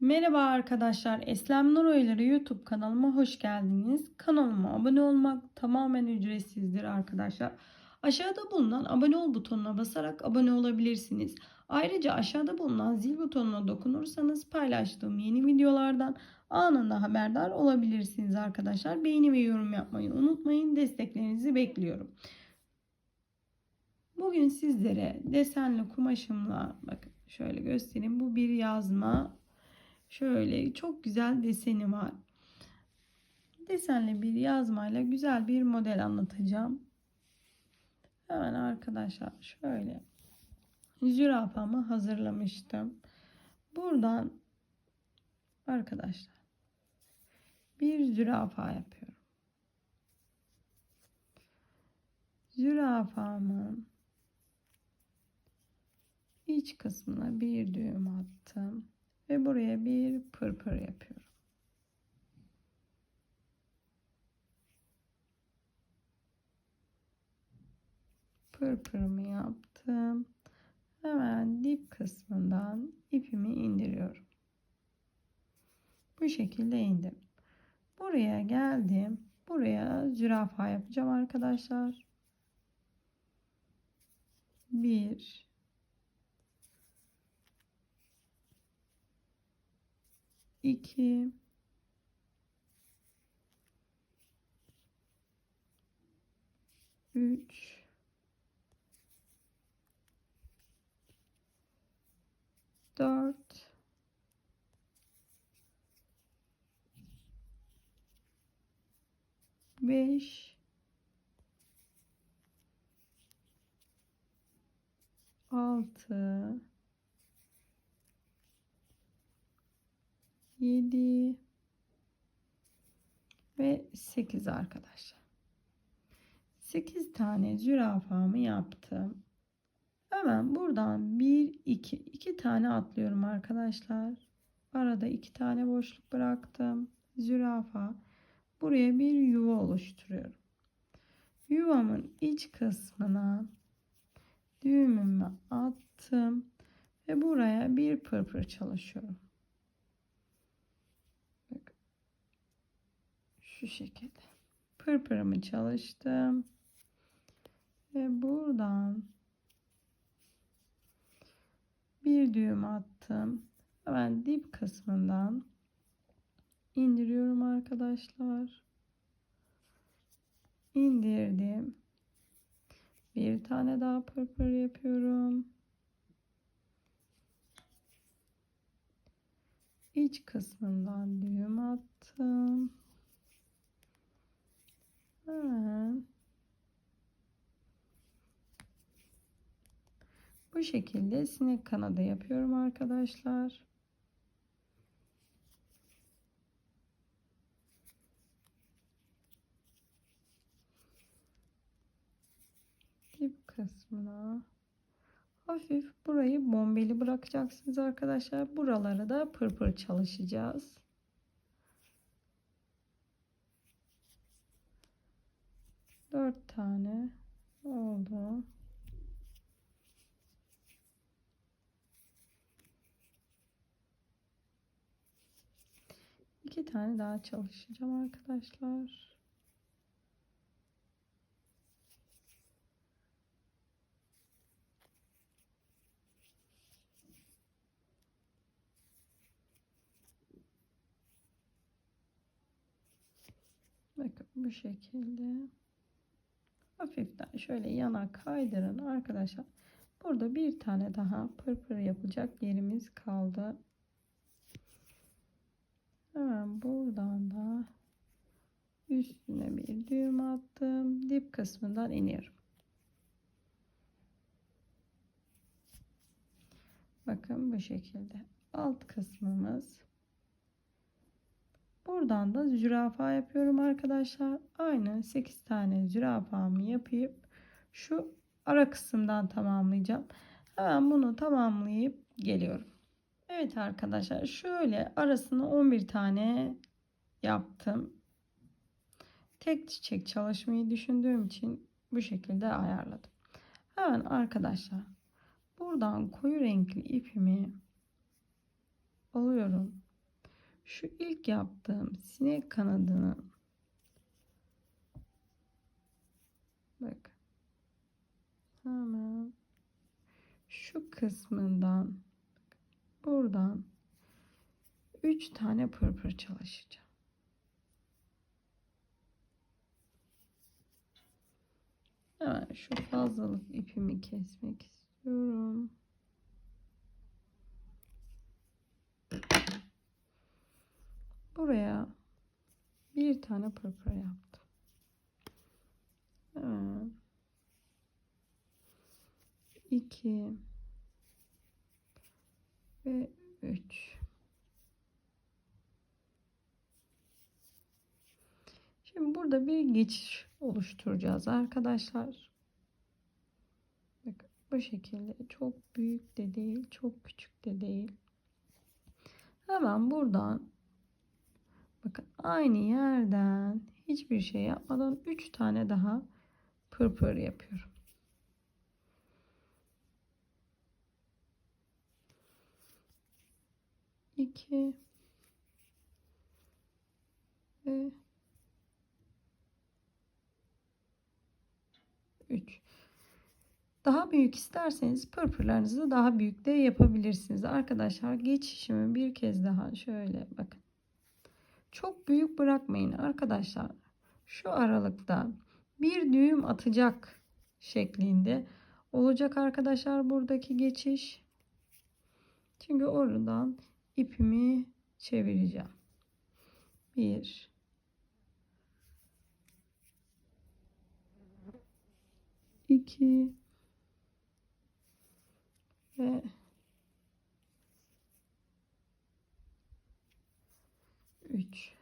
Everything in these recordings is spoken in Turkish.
Merhaba arkadaşlar. Eslem Nur Oyları YouTube kanalıma hoş geldiniz. Kanalıma abone olmak tamamen ücretsizdir arkadaşlar. Aşağıda bulunan abone ol butonuna basarak abone olabilirsiniz. Ayrıca aşağıda bulunan zil butonuna dokunursanız paylaştığım yeni videolardan anında haberdar olabilirsiniz arkadaşlar. Beğeni ve yorum yapmayı unutmayın. Desteklerinizi bekliyorum. Bugün sizlere desenli kumaşımla bakın şöyle göstereyim. Bu bir yazma Şöyle çok güzel deseni var. Desenli bir yazmayla güzel bir model anlatacağım. Hemen arkadaşlar şöyle zürafamı hazırlamıştım. Buradan arkadaşlar bir zürafa yapıyorum. Zürafamın iç kısmına bir düğüm attım ve buraya bir pırpır yapıyorum. Pırpırımı yaptım. Hemen dip kısmından ipimi indiriyorum. Bu şekilde indim. Buraya geldim. Buraya zürafa yapacağım arkadaşlar. Bir, 2 3 4 5 6 7 ve 8 arkadaşlar. 8 tane zürafamı yaptım. Hemen buradan 1 2 2 tane atlıyorum arkadaşlar. Arada 2 tane boşluk bıraktım. Zürafa. Buraya bir yuva oluşturuyorum. Yuvamın iç kısmına düğümümü attım ve buraya bir pırpır çalışıyorum. Şu şekilde. Pırpırımı çalıştım. Ve buradan bir düğüm attım. Hemen dip kısmından indiriyorum arkadaşlar. İndirdim. Bir tane daha pırpır yapıyorum. İç kısmından düğüm attım Bu şekilde sinek kanadı yapıyorum arkadaşlar. Dip kısmına hafif burayı bombeli bırakacaksınız arkadaşlar. Buraları da pırpır çalışacağız. 4 tane oldu. İki tane daha çalışacağım arkadaşlar. Bakın bu şekilde hafiften şöyle yana kaydırın arkadaşlar. Burada bir tane daha pırpır yapacak yerimiz kaldı. Hemen buradan da üstüne bir düğüm attım. Dip kısmından iniyorum. Bakın bu şekilde. Alt kısmımız Buradan da zürafa yapıyorum arkadaşlar. Aynı 8 tane zürafamı yapıp şu ara kısımdan tamamlayacağım. Hemen bunu tamamlayıp geliyorum. Evet arkadaşlar şöyle arasını 11 tane yaptım. Tek çiçek çalışmayı düşündüğüm için bu şekilde ayarladım. Hemen arkadaşlar buradan koyu renkli ipimi alıyorum şu ilk yaptığım sinek kanadının bak hemen şu kısmından buradan 3 tane pırpır çalışacağım. Hemen şu fazlalık ipimi kesmek istiyorum. Buraya bir tane pırpır yaptım. Hemen iki ve üç. Şimdi burada bir geçiş oluşturacağız arkadaşlar. Bakın bu şekilde çok büyük de değil, çok küçük de değil. Hemen buradan bakın aynı yerden hiçbir şey yapmadan 3 tane daha pırpır yapıyorum. İki ve 3. Daha büyük isterseniz pırpırlarınızı daha büyük de yapabilirsiniz. Arkadaşlar geçişimi bir kez daha şöyle bakın. Çok büyük bırakmayın arkadaşlar. Şu aralıkta bir düğüm atacak şeklinde olacak arkadaşlar buradaki geçiş. Çünkü oradan ipimi çevireceğim. 1 2 ve 3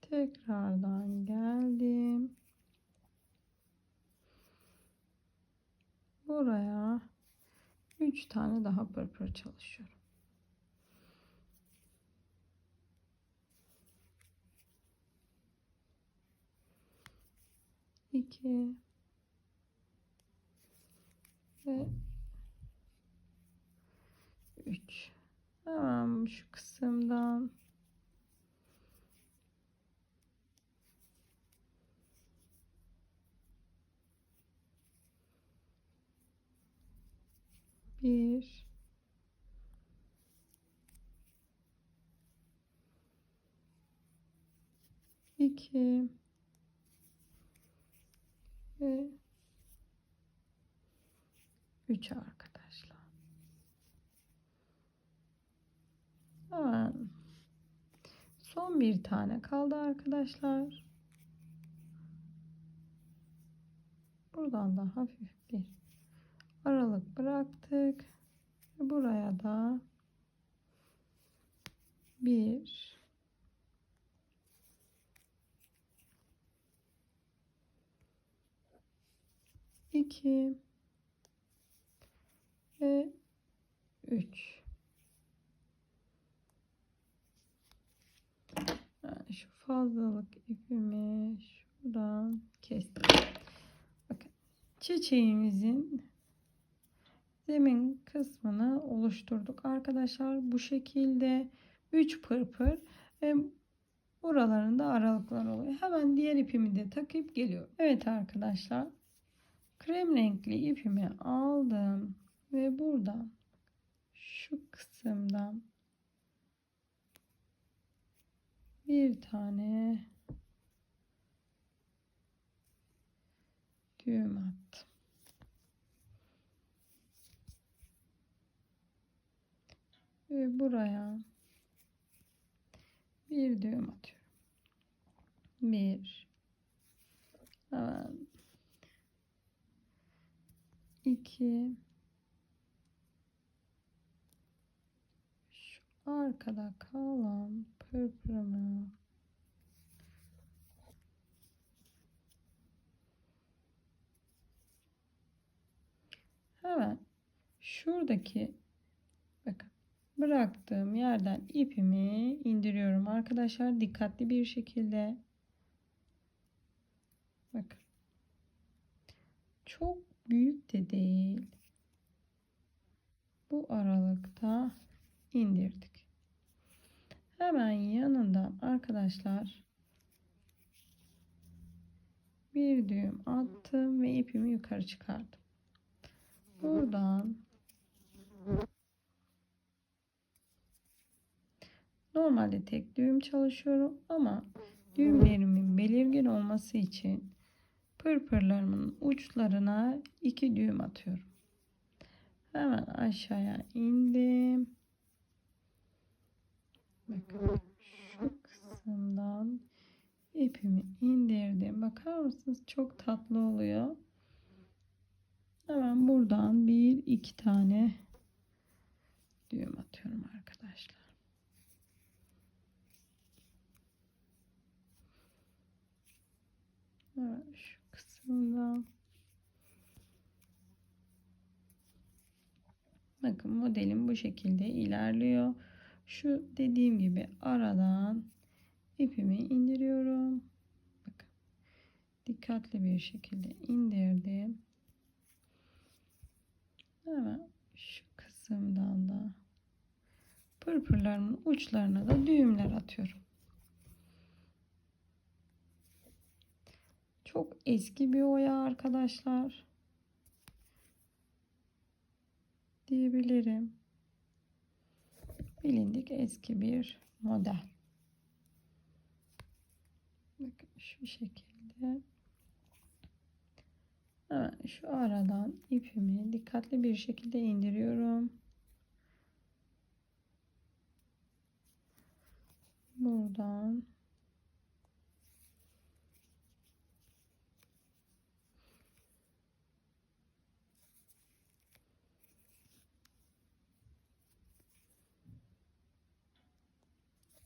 tekrardan geldim. Buraya 3 tane daha pırpır çalışıyorum. İki. Ve 3 hemen şu kısımdan bir iki ve 3 arkadaşlar. Hemen son bir tane kaldı arkadaşlar. Buradan da hafif bir aralık bıraktık. Buraya da bir iki ve 3 yani şu fazlalık ipimi şuradan kestim bakın çiçeğimizin zemin kısmını oluşturduk. Arkadaşlar bu şekilde 3 pırpır ve buralarında aralıklar oluyor. Hemen diğer ipimi de takıp geliyorum. Evet arkadaşlar krem renkli ipimi aldım ve buradan şu kısımdan bir tane düğüm attım. Ve buraya. Bir düğüm atıyorum. Bir. Hemen iki. Arkada kalan pırpırımı hemen şuradaki bıraktığım yerden ipimi indiriyorum arkadaşlar dikkatli bir şekilde bakın çok büyük de değil bu aralıkta indirdik. Hemen yanından arkadaşlar bir düğüm attım ve ipimi yukarı çıkardım. Buradan normalde tek düğüm çalışıyorum ama düğümlerimin belirgin olması için pırpırlarımın uçlarına iki düğüm atıyorum. Hemen aşağıya indim. Bakın şu kısımdan ipimi indirdim. Bakar mısınız? Çok tatlı oluyor. Hemen buradan bir iki tane düğüm atıyorum arkadaşlar. Evet, şu kısımdan bakın modelim bu şekilde ilerliyor. Şu dediğim gibi aradan ipimi indiriyorum. Bakın dikkatli bir şekilde indirdim. Hemen şu kısımdan da pırpırlarımın uçlarına da düğümler atıyorum. Çok eski bir oya arkadaşlar. Diyebilirim. Bilindik eski bir model. Bakın şu şekilde. Hemen şu aradan ipimi dikkatli bir şekilde indiriyorum. Buradan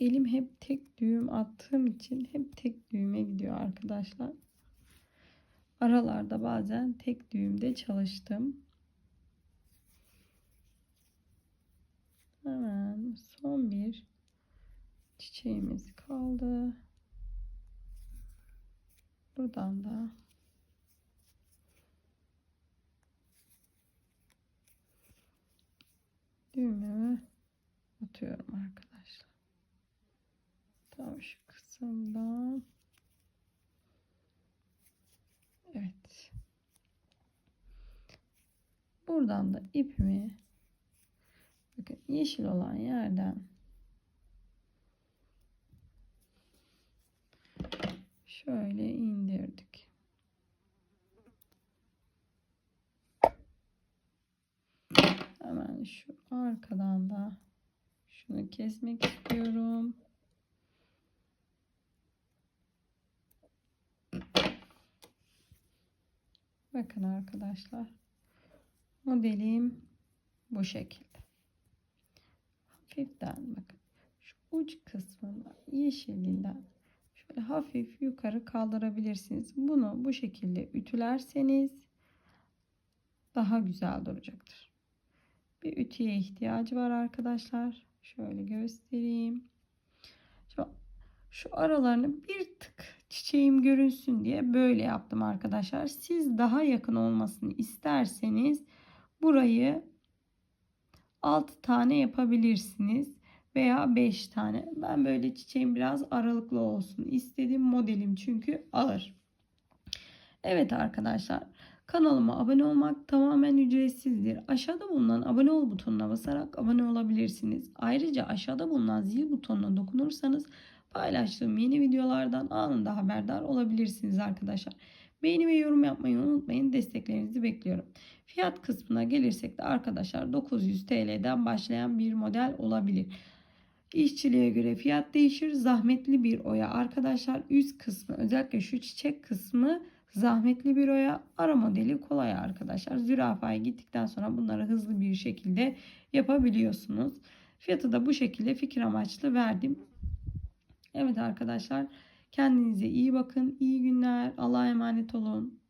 elim hep tek düğüm attığım için hep tek düğüme gidiyor arkadaşlar. Aralarda bazen tek düğümde çalıştım. Hemen son bir çiçeğimiz kaldı. Buradan da düğümümü atıyorum arkadaşlar. Tam şu kısımdan Evet. Buradan da ipimi bakın yeşil olan yerden şöyle indirdik. Hemen şu arkadan da şunu kesmek istiyorum. Bakın arkadaşlar. Modelim bu şekilde. Hafiften bakın. Şu uç kısmından yeşilinden şöyle hafif yukarı kaldırabilirsiniz. Bunu bu şekilde ütülerseniz daha güzel duracaktır. Bir ütüye ihtiyacı var arkadaşlar. Şöyle göstereyim. Şu, şu aralarını bir tık çiçeğim görünsün diye böyle yaptım arkadaşlar. Siz daha yakın olmasını isterseniz burayı 6 tane yapabilirsiniz veya 5 tane. Ben böyle çiçeğim biraz aralıklı olsun istedim. Modelim çünkü ağır. Evet arkadaşlar kanalıma abone olmak tamamen ücretsizdir. Aşağıda bulunan abone ol butonuna basarak abone olabilirsiniz. Ayrıca aşağıda bulunan zil butonuna dokunursanız paylaştığım yeni videolardan anında haberdar olabilirsiniz arkadaşlar. Beğeni ve yorum yapmayı unutmayın. Desteklerinizi bekliyorum. Fiyat kısmına gelirsek de arkadaşlar 900 TL'den başlayan bir model olabilir. İşçiliğe göre fiyat değişir. Zahmetli bir oya arkadaşlar üst kısmı özellikle şu çiçek kısmı zahmetli bir oya. Ara modeli kolay arkadaşlar. Zürafaya gittikten sonra bunları hızlı bir şekilde yapabiliyorsunuz. Fiyatı da bu şekilde fikir amaçlı verdim. Evet arkadaşlar kendinize iyi bakın. İyi günler. Allah'a emanet olun.